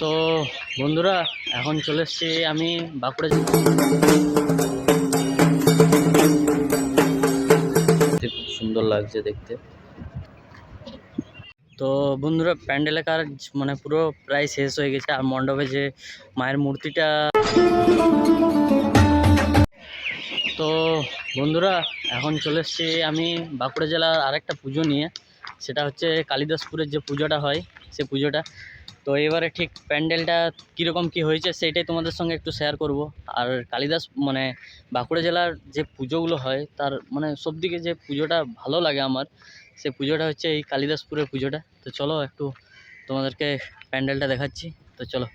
তো বন্ধুরা, এখন চলে এসছি আমি বাঁকুড়া খুব সুন্দর লাগছে দেখতে। তো বন্ধুরা, প্যান্ডেলের কাজ মানে পুরো প্রায় শেষ হয়ে গেছে, আর মণ্ডপে যে মায়ের মূর্তিটা তো বন্ধুরা, এখন চলে এসছি আমি বাঁকুড়া জেলার আরেকটা পুজো নিয়ে। সেটা হচ্ছে কালিদাসপুরের যে পুজোটা হয়, সে পুজোটা। তো এবারে ঠিক প্যান্ডেলটা কীরকম কী হয়েছে সেইটাই তোমাদের সঙ্গে একটু শেয়ার করব। আর কালিদাস মানে বাঁকুড়া জেলার যে পুজোগুলো হয়, তার মানে সব দিকে যে পুজোটা ভালো লাগে আমার, সে পুজোটা হচ্ছে এই কালিদাসপুরের পুজোটা। তো চলো একটু তোমাদেরকে প্যান্ডেলটা দেখাচ্ছি। তো চলো।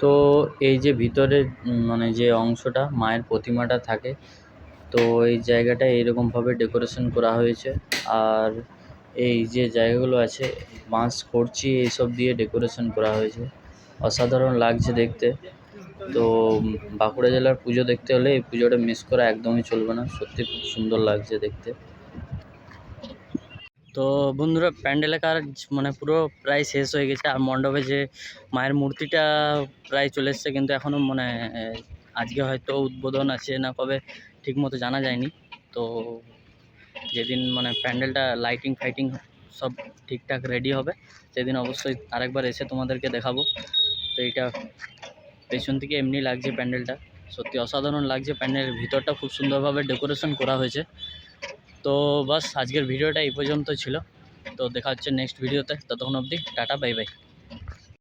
তো এই যে ভিতরে মানে যে অংশটা, মায়ের প্রতিমাটা থাকে, তো এই জায়গাটা এইরকমভাবে ডেকোরেশন করা হয়েছে। আর এই যে জায়গাগুলো আছে, বাঁশ করছি এইসব দিয়ে ডেকোরেশন করা হয়েছে। অসাধারণ লাগছে দেখতে। তো বাঁকুড়া জেলার পুজো দেখতে হলে এই পুজোটা মিস করা একদমই চলবে না। সত্যি খুব সুন্দর লাগছে দেখতে। তো বন্ধুরা প্যান্ডেলের কাজ মানে পুরো প্রায় শেষ হয়ে গেছে। আর মণ্ডপে যে মায়ের মূর্তিটা প্রায় চলে এসছে, কিন্তু এখনও মানে আজকে হয়তো উদ্বোধন আছে না কবে ঠিক মতো জানা যায়নি। তো যেদিন মানে প্যান্ডেলটা লাইটিং, ফাইটিং সব ঠিকঠাক রেডি হবে, সেদিন অবশ্যই আরেকবার এসে তোমাদেরকে দেখাবো। তো এইটা পেছন থেকে এমনি লাগছে প্যান্ডেলটা। সত্যি অসাধারণ লাগছে প্যান্ডেলের ভিতরটা, খুব সুন্দরভাবে ডেকোরেশন করা হয়েছে। তো বাস আজকের ভিডিওটা এই পর্যন্ত ছিল। তো দেখা হচ্ছে নেক্সট ভিডিওতে ততক্ষণ অবধি টাটা বাই বাই